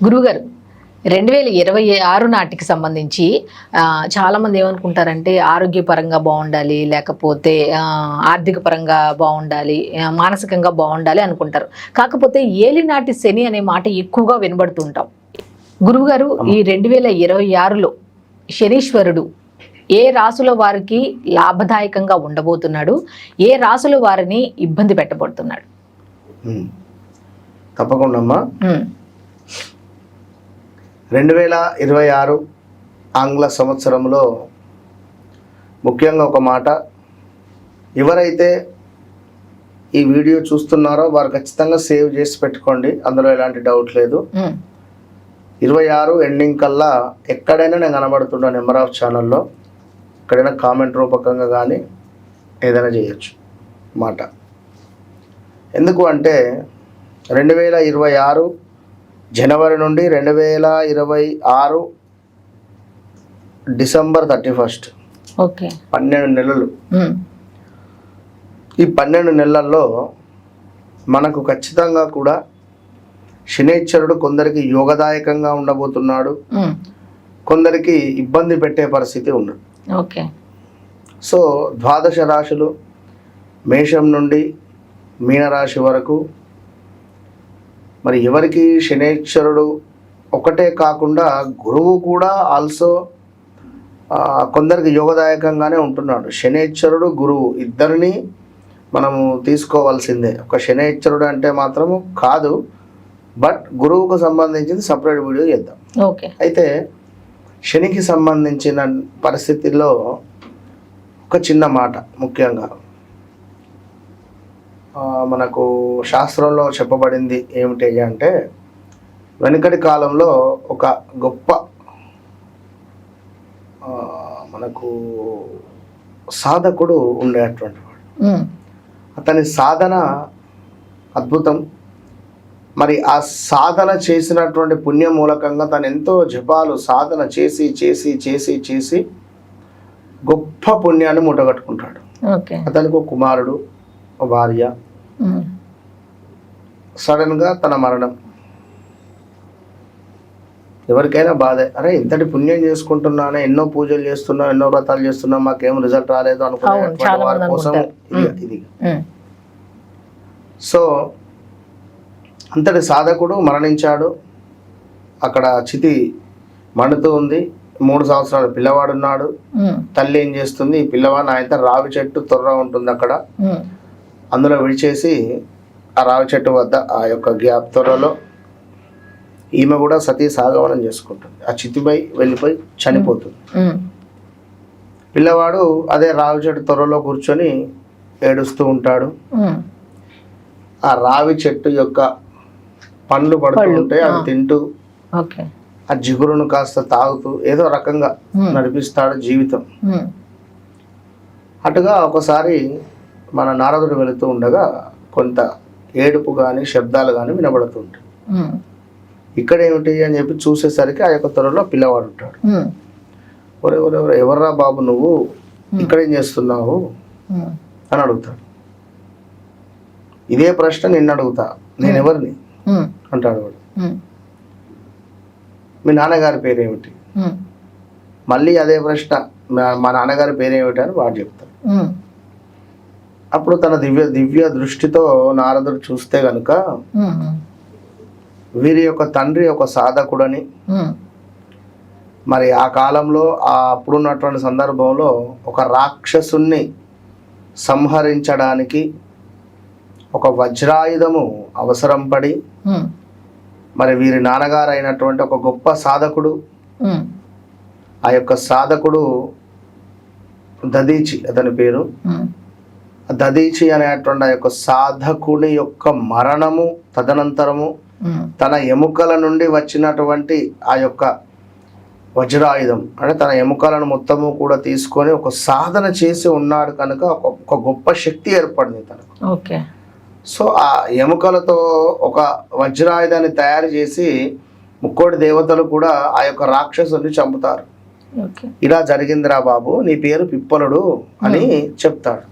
గురువుగారు రెండు వేల ఇరవై ఆరు నాటికి సంబంధించి ఆ, చాలా మంది ఏమనుకుంటారంటే ఆరోగ్యపరంగా బాగుండాలి లేకపోతే ఆర్థిక పరంగా బాగుండాలి మానసికంగా బాగుండాలి అనుకుంటారు. కాకపోతే ఏలినాటి శని అనే మాట ఎక్కువగా వినబడుతుంటాం గురువుగారు ఈ రెండు వేల ఇరవై ఆరులో శనీశ్వరుడు ఏ రాసుల వారికి లాభదాయకంగా ఉండబోతున్నాడు? ఏ రాసుల వారిని ఇబ్బంది పెట్టబోతున్నాడు. తప్పకుండా రెండు వేల ఇరవై ఆరు ఆంగ్ల సంవత్సరంలో ముఖ్యంగా ఒక మాట ఎవరైతే ఈ వీడియో చూస్తున్నారో వారు ఖచ్చితంగా సేవ్ చేసి పెట్టుకోండి అందులో ఎలాంటి డౌట్ లేదు. ఇరవై ఆరు ఎండింగ్ కల్లా ఎక్కడైనా నేను కనబడుతున్నా నెంబర్ ఆఫ్ ఛానల్లో ఎక్కడైనా కామెంట్ రూపకంగా కానీ ఏదైనా చేయొచ్చు మాట. ఎందుకు అంటే రెండు వేల ఇరవై ఆరు జనవరి నుండి రెండు వేల ఇరవై ఆరు డిసెంబర్ థర్టీ ఫస్ట్. ఓకే. పన్నెండు నెలలు. ఈ పన్నెండు నెలల్లో మనకు ఖచ్చితంగా కూడా శనేశ్వరుడు కొందరికి యోగదాయకంగా ఉండబోతున్నాడు. కొందరికి ఇబ్బంది పెట్టే పరిస్థితి ఉన్నది ఓకే. సో ద్వాదశ రాశులు మేషం నుండి మీనరాశి వరకు మరి ఎవరికి శనేశ్వరుడు ఒకటే కాకుండా గురువు కూడా ఆల్సో కొందరికి యోగదాయకంగానే ఉంటున్నాడు. శనేశ్వరుడు గురువు ఇద్దరిని మనము తీసుకోవాల్సిందే. ఒక శనేశ్వరుడు అంటే మాత్రము కాదు బట్ గురువుకు సంబంధించింది సపరేట్ వీడియో చేద్దాం. ఓకే. అయితే శనికి సంబంధించిన పరిస్థితుల్లో ఒక చిన్న మాట ముఖ్యంగా. మనకు శాస్త్రంలో చెప్పబడింది ఏమిటి అంటే వెనుకటి కాలంలో ఒక గొప్ప మనకు సాధకుడు ఉండేటువంటి వాడు. అతని సాధన అద్భుతం. మరి ఆ సాధన చేసినటువంటి పుణ్య మూలకంగా తను ఎంతో జపాలు సాధన చేసి చేసి చేసి చేసి గొప్ప పుణ్యాన్ని మూటగట్టుకుంటాడు. ఓకే. అతనికి ఒక కుమారుడు భార్య. సడన్గా తన మరణం. ఎవరికైనా బాధే. అరే ఇంతటి పుణ్యం చేసుకుంటున్నానే ఎన్నో పూజలు చేస్తున్నా ఎన్నో వ్రతాలు చేస్తున్నా మాకేం రిజల్ట్ రాలేదు అనుకునే వారి కోసం. ఇది- సో అంతటి సాధకుడు మరణించాడు. అక్కడ చితి మండుతూ ఉంది. మూడు సంవత్సరాల పిల్లవాడున్నాడు. తల్లి ఏం చేస్తుంది? ఈ పిల్లవాడిని ఆయన రావి చెట్టు తొర్ర ఉంటుంది అక్కడ. అందులో విడిచేసి ఆ రావి చెట్టు వద్ద ఆ యొక్క గ్యాప్ తొర్రలో ఈమె కూడా సతీ సాగమనం చేసుకుంటుంది. ఆ చితిపై వెళ్ళిపోయి చనిపోతుంది. పిల్లవాడు అదే రావి చెట్టు తొర్రలో కూర్చొని ఏడుస్తూ ఉంటాడు. ఆ రావి చెట్టు యొక్క పండ్లు పడుతూ పళ్ళు, ఉంటే అవి ఆ. తింటూ ఆ జిగురును కాస్త తాగుతూ ఏదో రకంగా నడిపిస్తాడు జీవితం. అటుగా ఒకసారి మన నారదుడు వెళుతూ ఉండగా కొంత ఏడుపు కానీ శబ్దాలు కానీ వినబడుతుంటాయి. ఇక్కడ ఏమిటి అని చెప్పి చూసేసరికి ఆ యొక్క త్వరలో పిల్లవాడు ఉంటాడు. ఒరే ఒరే ఒరే ఎవర్రా బాబు నువ్వు? ఇక్కడ ఏం చేస్తున్నావు అని అడుగుతాడు. ఇదే ప్రశ్న నిన్ను అడుగుతా. నేను ఎవరిని? అంటాడు వాడు. మీ నాన్నగారి పేరేమిటి మళ్ళీ అదే ప్రశ్న మా- నాన్నగారి పేరేమిటి అని వాడు చెప్తాడు. అప్పుడు తన దివ్య దివ్య దృష్టితో నారదుడు చూస్తే గనుక వీరి యొక్క తండ్రి ఒక సాధకుడని మరి ఆ కాలంలో ఆ అప్పుడున్నటువంటి సందర్భంలో ఒక రాక్షసుణ్ణి సంహరించడానికి ఒక వజ్రాయుధము అవసరం పడి మరి వీరి నాన్నగారు అయినటువంటి ఒక గొప్ప సాధకుడు ఆ యొక్క సాధకుడు దదీచి అతని పేరు దదీచి అనేటువంటి ఆ యొక్క సాధకుని యొక్క మరణము తదనంతరము తన ఎముకల నుండి వచ్చినటువంటి ఆ యొక్క వజ్రాయుధం. అంటే తన ఎముకలను మొత్తము కూడా తీసుకొని ఒక సాధన చేసి ఉన్నాడు కనుక ఒక గొప్ప శక్తి ఏర్పడింది తనకు. ఓకే. సో ఆ ఎముకలతో ఒక వజ్రాయుధాన్ని తయారు చేసి ముక్కోటి దేవతలు కూడా ఆ యొక్క రాక్షసుని చంపుతారు. ఇలా జరిగిందిరా బాబు నీ పేరు పిప్పలుడు అని చెప్తాడు.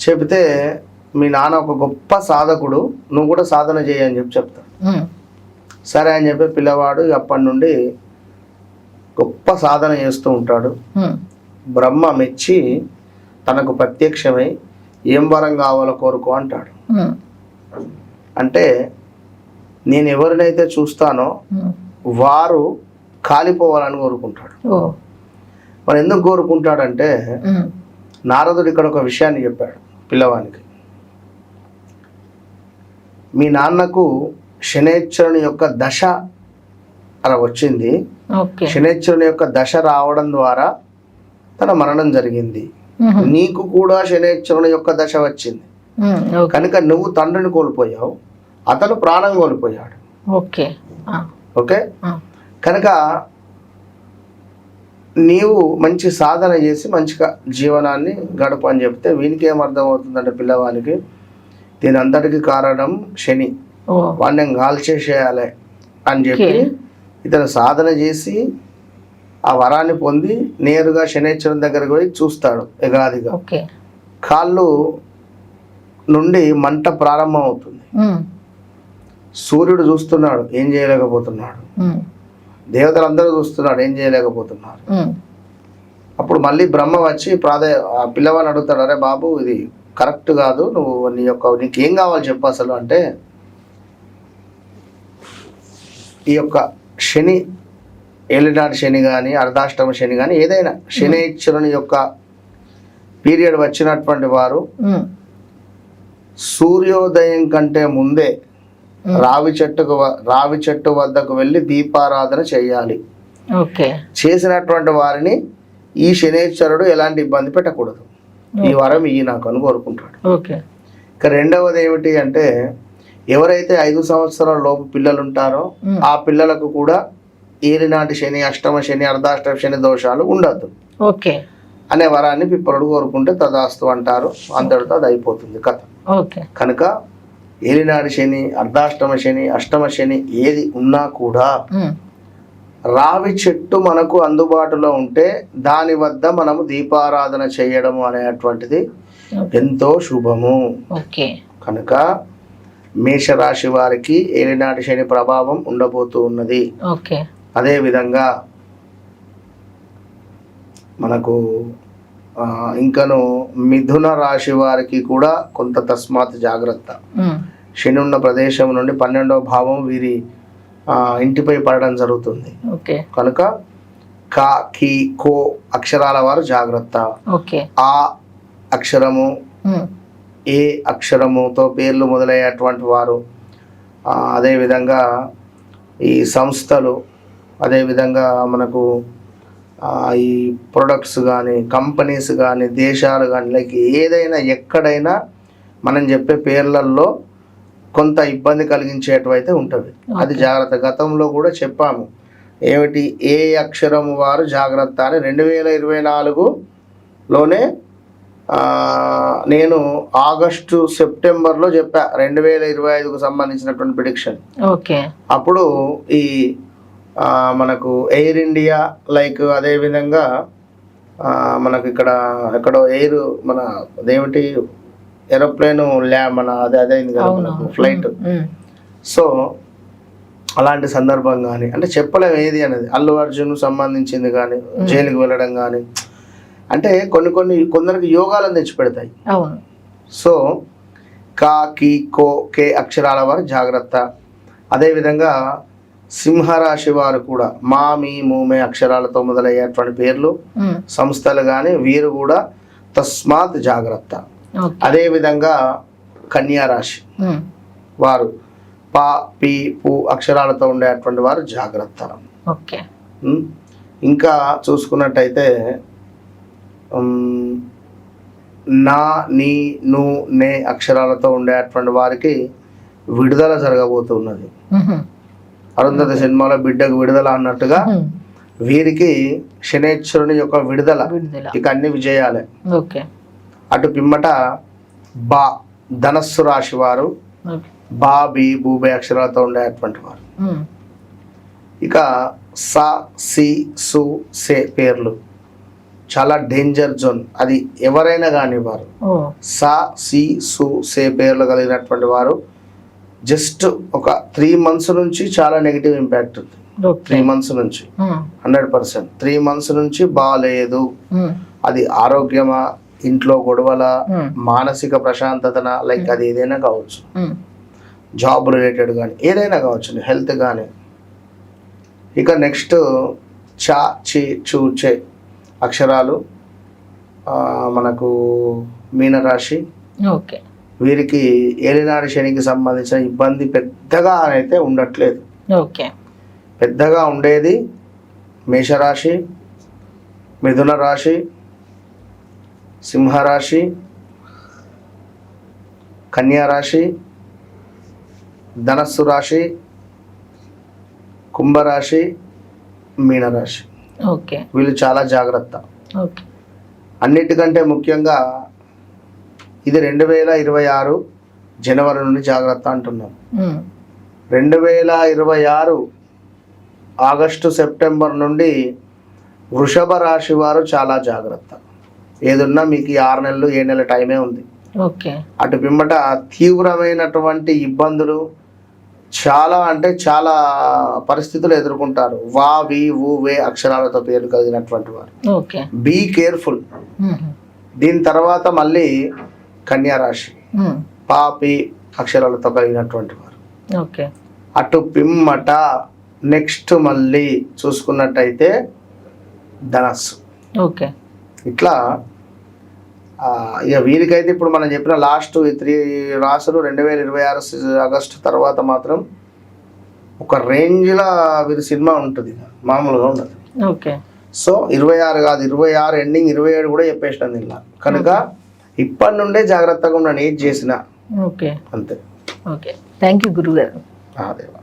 చెబితే మీ నాన్న ఒక గొప్ప సాధకుడు నువ్వు కూడా సాధన చేయి అని చెప్పి చెప్తాడు ఉమ్, సరే అని చెప్పి పిల్లవాడు అప్పటి నుండి గొప్ప సాధన చేస్తూ ఉంటాడు. బ్రహ్మ మెచ్చి తనకు ప్రత్యక్షమై ఏం వరం కావాలో కోరుకో అంటాడు. అంటే నేను ఎవరినైతే చూస్తానో. వారు కాలిపోవాలని కోరుకుంటాడు. మరి ఎందుకు కోరుకుంటాడంటే నారదుడు ఇక్కడ ఒక విషయాన్ని చెప్పాడు. పిల్లవానికి. మీ నాన్నకు శనేశ్వరుని యొక్క దశ అలా వచ్చింది. శనేశ్వరుని యొక్క దశ రావడం ద్వారా తన మరణం జరిగింది. నీకు కూడా శనేశ్వరుని యొక్క దశ వచ్చింది. కనుక నువ్వు తండ్రిని కోల్పోయావు అతను ప్రాణం కోల్పోయాడు. ఓకే. ఓకే? కనుక నీవు మంచి సాధన చేసి మంచిగా జీవనాన్ని గడపు అని చెప్తే వీనికి ఏం అర్థమవుతుందంటే పిల్లవానికి దీని అంతటికి కారణం శని. వాడిని కాల్చేసేయాలి అని చెప్పి. ఇతను సాధన చేసి ఆ వరాన్ని పొంది నేరుగా శనేశ్వరం దగ్గరికి పోయి చూస్తాడు ఎగాదిగా కాళ్ళు నుండి మంట ప్రారంభం అవుతుంది సూర్యుడు చూస్తున్నాడు ఏం చేయలేకపోతున్నాడు. దేవతలందరూ చూస్తున్నాడు ఏం చేయలేకపోతున్నారు. అప్పుడు మళ్ళీ బ్రహ్మ వచ్చి ప్రాధే ఆ పిల్లవాడిని అడుగుతాడు అరే బాబు ఇది కరెక్ట్ కాదు నువ్వు నీ యొక్క నీకు ఏం కావాలి చెప్పు అసలు అంటే ఈ యొక్క శని ఏలినాటి శని కానీ అర్ధాష్టమ శని కానీ ఏదైనా శనిశ్వరుని యొక్క పీరియడ్ వచ్చినటువంటి వారు సూర్యోదయం కంటే ముందే. రావి చెట్టుకు రావి చెట్టు వద్దకు వెళ్ళి దీపారాధన చేయాలి. ఓకే. చేసినటువంటి వారిని ఈ శనేశ్వరుడు ఎలాంటి ఇబ్బంది పెట్టకూడదు. ఈ వరం ఈ నాకు అని కోరుకుంటాడు. ఓకే. ఇక రెండవది ఏమిటి అంటే ఎవరైతే ఐదు సంవత్సరాల లోపు పిల్లలు ఉంటారో ఆ పిల్లలకు కూడా ఏలినాటి శని అష్టమ శని అర్ధాష్టమ శని దోషాలు ఉండద్దు. ఓకే. అనే వరాన్ని పిప్పరుడు కోరుకుంటే తదాస్తు అంటారు. అంతటితో అది అయిపోతుంది కథ. ఓకే. కనుక ఏలినాటి శని అర్ధాష్టమ శని అష్టమ శని ఏది ఉన్నా కూడా రావి చెట్టు మనకు అందుబాటులో ఉంటే దాని వద్ద మనము దీపారాధన చేయడము అనేటువంటిది ఎంతో శుభము. ఓకే. కనుక మేషరాశి వారికి ఏలినాటి శని ప్రభావం ఉండబోతూ ఉన్నది. ఓకే. అదేవిధంగా మనకు ఇంకను మిథున రాశి వారికి కూడా కొంత తస్మాత్ జాగ్రత్త. శని ఉన్న ప్రదేశం నుండి పన్నెండవ భావం వీరి ఇంటిపై పడడం జరుగుతుంది. ఓకే. కనుక కా కి కో అక్షరాల వారు జాగ్రత్త. ఓకే. ఆ అక్షరము ఏ అక్షరముతో పేర్లు మొదలయ్యేటువంటి వారు అదేవిధంగా ఈ సంస్థలు అదేవిధంగా మనకు ఈ ప్రొడక్ట్స్ కానీ కంపెనీస్ కానీ దేశాలు కానీ లైక్ ఏదైనా ఎక్కడైనా మనం చెప్పే పేర్లల్లో కొంత ఇబ్బంది కలిగించేటివైతే ఉంటుంది. అది జాగ్రత్త. గతంలో కూడా చెప్పాము. ఏమిటి? ఏ అక్షరం వారు జాగ్రత్త అని రెండు వేల ఇరవై నాలుగులోనే నేను ఆగస్టు సెప్టెంబర్లో చెప్పా. రెండు వేల ఇరవై ఐదుకు సంబంధించినటువంటి ప్రిడిక్షన్ ఓకే. అప్పుడు ఈ మనకు ఎయిర్ ఇండియా లైక్ అదేవిధంగా మనకు ఇక్కడ ఎక్కడో ఎయిర్ మన అదేమిటి? ఏరోప్లేన్ ల్యా మన అదే అదే కదా మనకు ఫ్లైట్. సో అలాంటి సందర్భం కానీ అంటే చెప్పలేం ఏది అనేది. అల్లు అర్జున్ సంబంధించింది కానీ జైలుకి వెళ్ళడం కానీ అంటే కొన్ని కొన్ని కొందరికి యోగాలను తెచ్చిపెడతాయి సో కా కి కో కే అక్షరాల వారు జాగ్రత్త. అదేవిధంగా సింహరాశి వారు కూడా మా మీ మూమే అక్షరాలతో మొదలయ్యేటువంటి పేర్లు సంస్థలు కానీ వీరు కూడా తస్మాత్ జాగ్రత్త. ఓకే. అదేవిధంగా కన్యా రాశి. వారు పా పి పు అక్షరాలతో ఉండేటువంటి వారు జాగ్రత్త ఇంకా చూసుకున్నట్టయితే నా నీ ను నే అక్షరాలతో ఉండేటువంటి వారికి విడుదల జరగబోతున్నది. అరుంధతి సినిమాలో బిడ్డకు విడుదల అన్నట్టుగా వీరికి శనేశ్వరుని యొక్క విడుదల. విడుదల. ఇక అన్ని విజయాలే. ఓకే. అటు పిమ్మట బా ధనస్సు రాశి వారు బా బి బూబే అక్షరాలతో ఉండేటువంటి వారు. ఇక సా సి సు సే పేర్లు. చాలా డేంజర్ జోన్ అది ఎవరైనా కానివారు ఓ. సా సి సు సే పేర్లు కలిగినటువంటి వారు జస్ట్ ఒక త్రీ మంత్స్ నుంచి చాలా నెగిటివ్ ఇంపాక్ట్ ఉంది. త్రీ మంత్స్ నుంచి. హండ్రెడ్ పర్సెంట్ త్రీ మంత్స్ నుంచి బాగాలేదు అది ఆరోగ్యమా? ఇంట్లో గొడవల మానసిక ప్రశాంతతన లైక్ అది ఏదైనా కావచ్చు. జాబ్ రిలేటెడ్ కానీ ఏదైనా కావచ్చు హెల్త్ కానీ ఇక నెక్స్ట్ చా చి చూ చే అక్షరాలు మనకు మీనరాశి. ఓకే. వీరికి ఏలినాడు శనికి సంబంధించిన ఇబ్బంది పెద్దగా అయితే ఉండట్లేదు. ఓకే. పెద్దగా ఉండేది మేషరాశి మిథున రాశి సింహరాశి కన్యా రాశి ధనస్సు రాశి కుంభరాశి మీనరాశి. ఓకే. వీళ్ళు చాలా జాగ్రత్త. ఓకే. అన్నిటికంటే ముఖ్యంగా ఇది రెండు వేల ఇరవై ఆరు జనవరి నుండి జాగ్రత్త అంటున్నాం. రెండు వేల ఇరవై ఆరు ఆగస్టు సెప్టెంబర్ నుండి వృషభ రాశి వారు చాలా జాగ్రత్త. ఏదున్నా మీకు ఈ ఆరు నెలలు ఏ నెల టైమే ఉంది. ఓకే. అటు పిమ్మట తీవ్రమైనటువంటి ఇబ్బందులు చాలా అంటే చాలా పరిస్థితులు ఎదుర్కొంటారు. వా వి ఊ వే అక్షరాలతో పేరు కలిగినటువంటి వారు. ఓకే. బీ కేర్ఫుల్ దీని తర్వాత మళ్ళీ కన్యా రాశి. ఉమ్, పా పి అక్షరాలతో కలిగినటువంటి వారు. ఓకే. అటు పిమ్మట నెక్స్ట్ మళ్ళీ చూసుకున్నట్టయితే ధనస్సు. ఓకే. ఇట్లా ఇక వీరికైతే ఇప్పుడు మనం చెప్పిన లాస్ట్ త్రీ రాసులు రెండు వేల ఇరవై ఆరు ఆగస్టు తర్వాత మాత్రం ఒక రేంజ్లో వీరి సినిమా ఉంటుంది. మామూలుగా ఉండదు. ఓకే. సో ఇరవై ఆరు కాదు ఇరవై ఆరు ఎండింగ్ ఇరవై ఏడు కూడా చెప్పేసినాను ఇలా కనుక ఇప్పటి నుండే జాగ్రత్తగా ఉన్నాను ఏది చేసినా. ఓకే. అంతే. ఓకే. థ్యాంక్ యూ గురుగారు మహాదేవ